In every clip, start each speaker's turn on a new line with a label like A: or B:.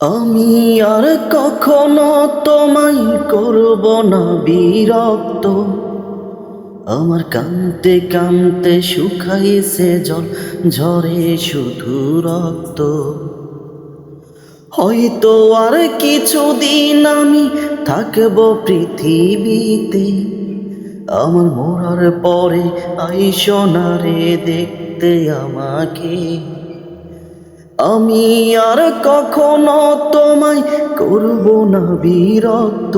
A: আমি আর কখনো তোমায় করব না বিরক্ত। আমার কান্তে কান্তে শুকাইছে জল, ঝরে শুধু রক্ত। হয়তো আর কিছুদিন আমি থাকব পৃথিবীতে। আমার মরার পরে আইসনারে দেখতে আমাকে। আমি আর কখনো তোমায় করব না বিরক্ত।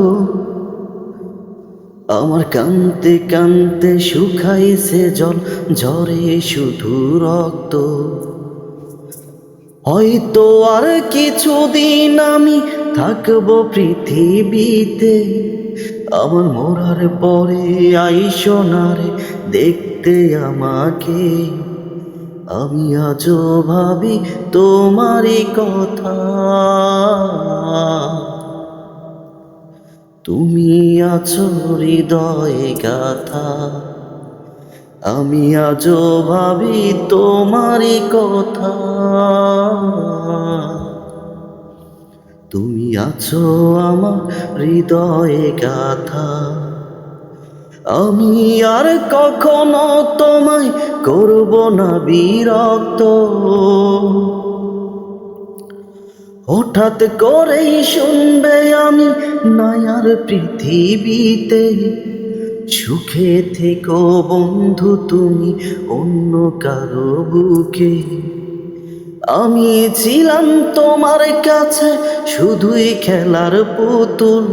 A: আমার কান্তে কান্তে শুকাইছে জল, ঝরে শুধু রক্ত। হয়তো আর কিছুদিন আমি থাকব পৃথিবীতে, আমার মরার পরে আইসনারে দেখতে আমাকে। আমি আজও ভাবি তোমারই কথা। তুমি আছো হৃদয়ে গাথা। আমি আজও ভাবি তোমারই কথা। তুমি আছো আমার হৃদয়ে গাথা। আমি আর কখনো তোমায় করব না বিরক্ত। হঠাৎ করেই শুনবে আমি নায়ার পৃথিবীতে, সুখে থেকো বন্ধু তুমি অন্য কারও বুকে। আমি ছিলাম তোমার কাছে শুধুই খেলার পুতুল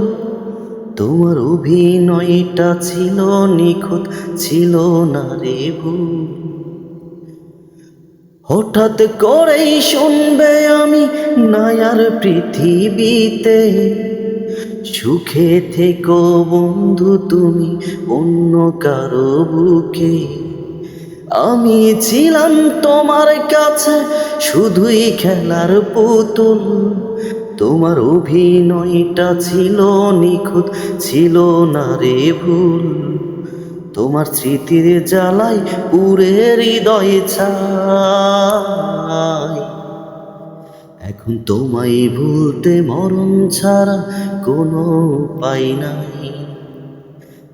A: তোমার অভিনয়টা ছিল নিখুঁত, ছিল না রে ভুল। হঠাৎ করেই শুনবে আমি নায়ার পৃথিবীতে। সুখে থেকো বন্ধু তুমি অন্য কারও বুকে। আমি ছিলাম তোমার কাছে শুধুই খেলার পুতুল। তোমার অভিনয়টা ছিল নিখুঁত, ছিল না রে ভুল। তোমার স্মৃতির জ্বালাই পুরে হৃদয় ছাই। এখন তোমায় ভুলতে মরণ ছাড়া কোনো উপায় নাই।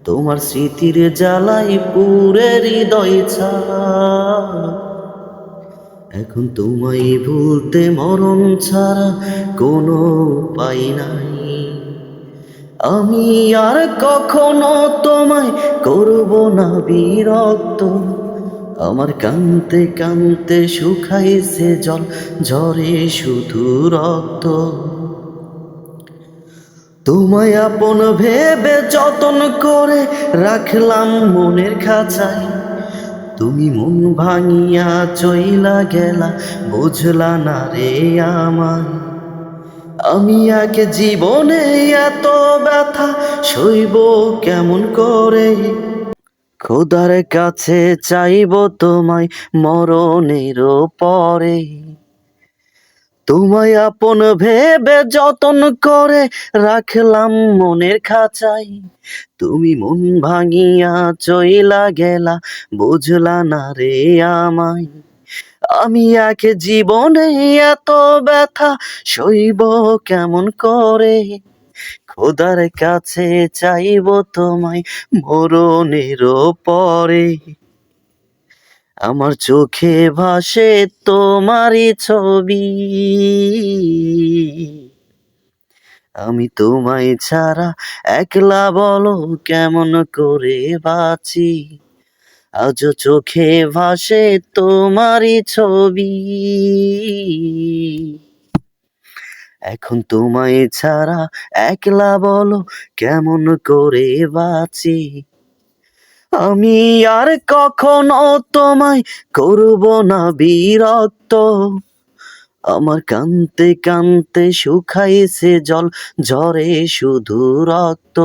A: তোমার স্মৃতির জ্বালাই পুরে হৃদয় ছাই। এখন তোমায় ভুলতে মরণ ছাড়া কোনো উপায় নাই। আমি আর কখনো তোমায় করব না বিরক্ত। আমার কান্তে কান্তে শুকাইছে জল, ঝরে শুধু রক্ত। তোমায় আপন ভেবে যতন করে রাখলাম মনের খাঁচায়। তুমি মন ভাঙিয়া চইলা গেলা, বুঝলা না রে আমার আমি আগে জীবনে এত ব্যথা, সইব কেমন করে? খোদার কাছে চাইব তোমায় মরণের পরে। তোমায় আপন ভেবে যতন করে রাখলাম মনের খাঁচাই তুমি মন ভাঙিয়া চইলা গেলা, বুঝলা না রে আমায়। আমি এক জীবনে এত ব্যথা সইব কেমন করে? খোদার কাছে চাইব তোমায় মরণের পরে। আমার চোখে ভাসে তোমারই ছবি। আমি তোমায় ছাড়া একলা বলো কেমন করে বাঁচি? আজ চোখে ভাসে তোমারই ছবি। এখন তোমায় ছাড়া একলা বলো কেমন করে বাঁচি? আমি আর কখনো তোমায় করব না বিরক্ত আমার কান্তে কান্তে শুকাইছে জল, ঝরে শুধু রক্ত।